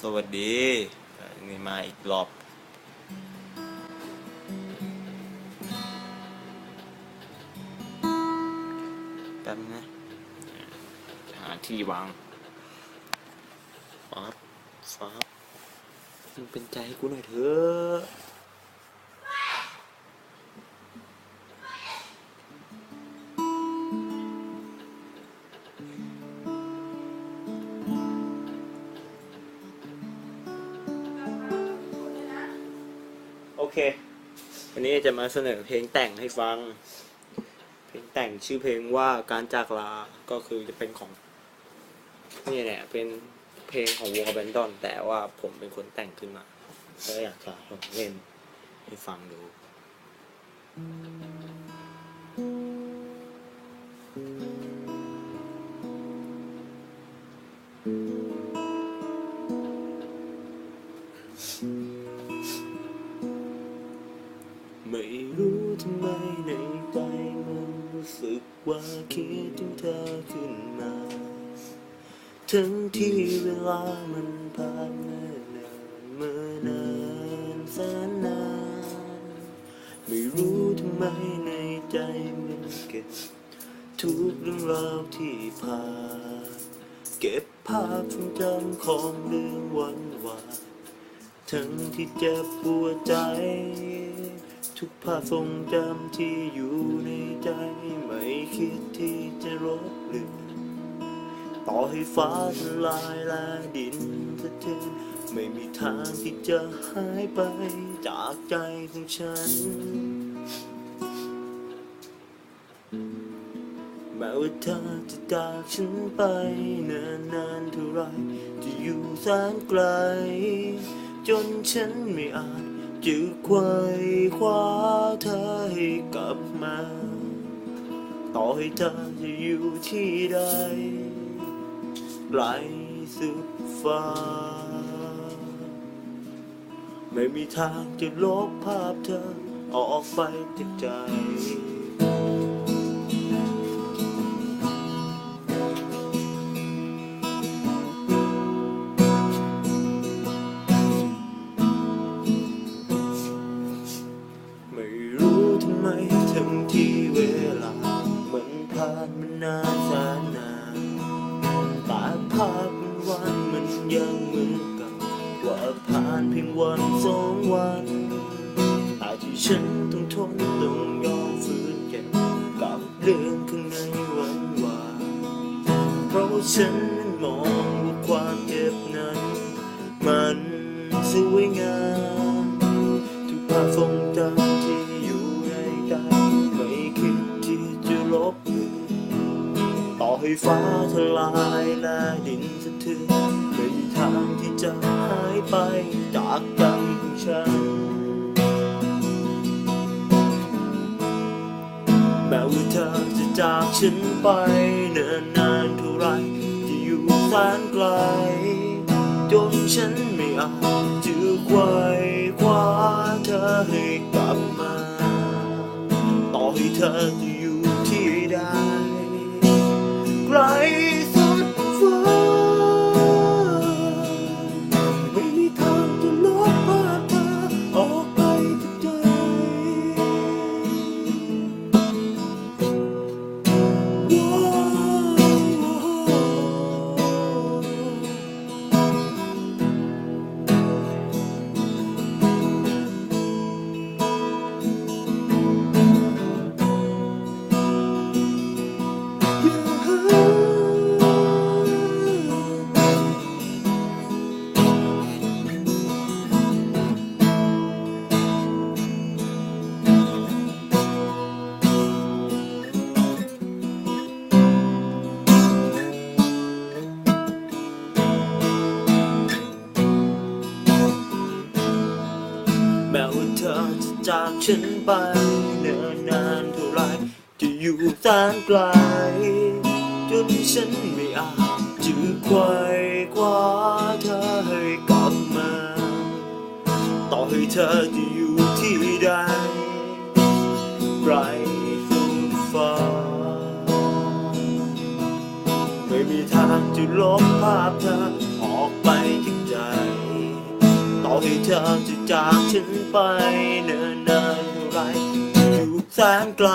สวัสดีนี่มาอีกรอบแป๊บนะ หาที่วางฟับฟับมึงเป็นใจให้กูหน่อยเถอะ เค วันนี้จะมาเสนอเพลงแต่งให้ฟัง เพลงแต่งชื่อเพลงว่าการจากลา ก็คือจะเป็นของ นี่แหละเป็นเพลงของวงแบนดอน แต่ว่าผมเป็นคนแต่งขึ้นมา ก็อยากจะลองเล่นให้ฟังดู ไม่รู้ทำไมในใจมันรู้สึกว่าคิดถึงเธอขึ้นมา ทั้งที่เวลามันผ่านเมื่อนานเมื่อนานแสนนาน ไม่รู้ทำไมในใจมันเก็บทุกเรื่องราวที่ผ่านเก็บภาพทรงจำของเรื่องวันวานทั้งที่เจ็บปวดใจ ทุกภาพทรงจำที่อยู่ในใจ ไม่คิดที่จะลบเลือนต่อให้ฟ้าทลายและดินสะเทือนไม่มีทางที่จะหายไปจากใจของฉัน แม้ว่าเธอจะจากฉันไปนานนานเท่าไรจะอยู่แสนไกล จนฉันไม่อาจ จะควยคว้าเธอให้กลับมา ต่อให้เธอจะอยู่ที่ใดไกลสุดฟ้า ไม่มีทางจะลบภาพเธอออกไปจากใจ นานานแสนนานแต่ภาพวันมันยังเหมือนเก่าว่าผ่านเพียงวันสองวันแต่ที่ฉันต้องทนต้องยอมฝืนเก็บกับเรื่องข้างในวันวานเพราะฉัน ฟ้าทลายและดินสะเทือนไม่มีทางที่จะหายไปจากใจของฉัน แม้ว่าเธอจะจากฉันไปเนิ่นนานเท่าไรจะอยู่แสนไกลจนฉันไม่อาจจะควยคว้าเธอให้กลับมา ต่อให้เธอจะอยู่ ไฉันไปเนิ่นนานเท่าไรจะอยู่แสนไกล จนฉันไม่อาจจะควยคว้าเธอให้กลับมา ต่อให้เธอจะอยู่ที่ใดไกลสุดฟ้า ไม่มีทางจะลบภาพเธอออกไปจากใจ ให้เธอจะจากฉันไปเนิ่นนานเท่าไรอยู่แสนไกล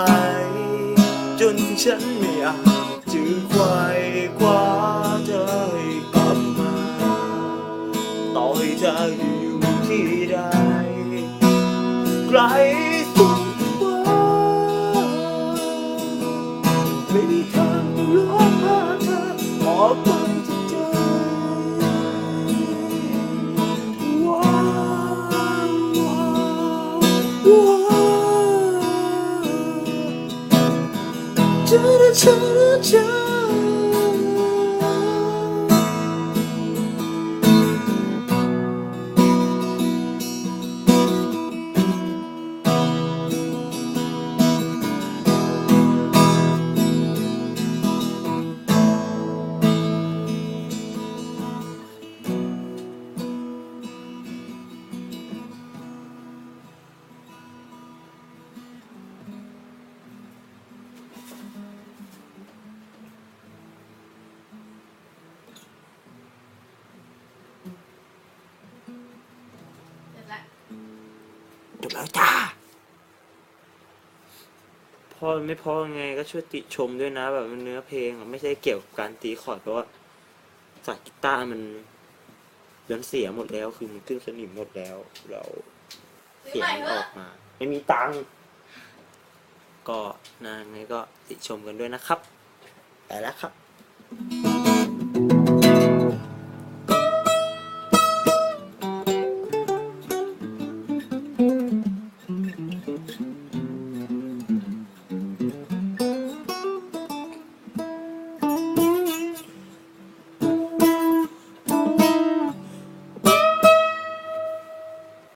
จนฉันไม่อาจจะไขว่คว้าเธอให้กลับมา ต่อให้เธออยู่ที่ใดไกล เจ จบแล้วจ้า พอไม่พอไงก็ช่วยติชมด้วยนะ แบบเนื้อเพลงไม่ใช่เกี่ยวกับการตีคอร์ดเพราะว่าสายกีตาร์มันเลือนเสียหมดแล้ว คือมันขึ้นสนิมหมดแล้ว เราเสียใหม่งออกมา ไม่มีตังค์ก็นะไงก็ติชมกันด้วยนะครับ ไปแล้วครับ functions.